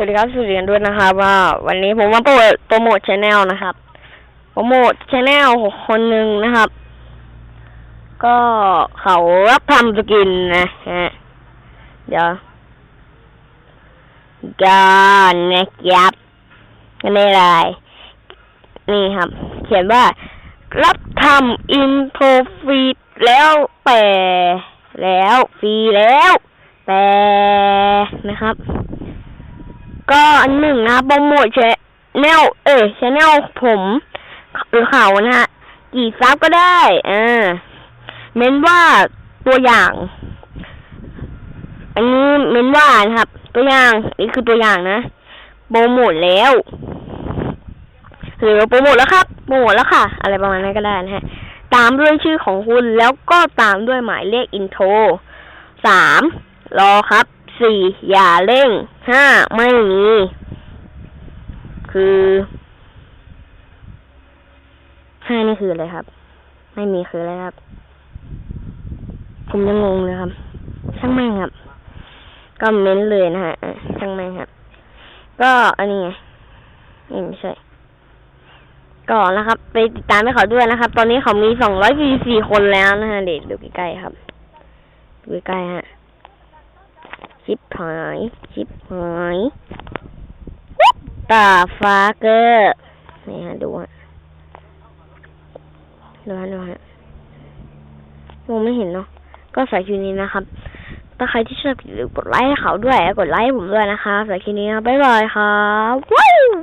สวัสดีครับสวัสดีกันด้วยนะครับว่า วันนี้ผมมาโปรโปรโมทชแนลนะครับโปรโมทชแนลคนหนึ่งนะครับ ก็เขารับทำสกินนะฮะเดี๋ยวกันนะครับกันในไลน์นี่ครับ เขียนว่า รับทำอินโทรฟรีแล้วแต่แล้วฟรีแล้ว แต่นะครับ ก็อันหนึ่งนะโปรโมทชแนลเออชแนลผมหรือเขานะฮะกี่ซับก็ได้อ่าเม้นว่าตัวอย่าง อันนี้เม้นว่านะครับ ตัวอย่างนี่คือตัวอย่างนะโปรโมทแล้วหรือโปรโมทแล้วครับโปรโมทแล้วค่ะ อะไรประมาณนั้นก็ได้นะฮะตามด้วยชื่อของคุณแล้วก็ตามด้วยหมายเลขอินโทรสามรอครับ สี่อย่าเร่งห้าไม่มี คือห้านี่คืออะไรครับ ไม่มีคืออะไรครับ ผมยังงงเลยครับ ช่างแม่งครับ ก็เม้นเลยนะฮะช่างแม่งครับ ก็อันนี้ไงนี่ไม่ใช่ก่อนนะครับ ไปติดตามให้เขาด้วยนะครับ ตอนนี้เขามีสองร้อยสี่สี่คนแล้วนะฮะเด็กดูใกล้ๆครับดูใกล้ๆฮะ ชิปหาย ชิปหายตาฟ้าเกอร์นี่ฮะดูฮะดูฮะดูฮะมองไม่เห็นเนาะก็ใส่คิวนี้นะครับ ถ้าใครที่ชอบอย่าลืมกดไลค์ให้เขาด้วย กดไลค์ให้ผมด้วยนะคะใส่คิวนี้นะบ๊ายบายครับว้าว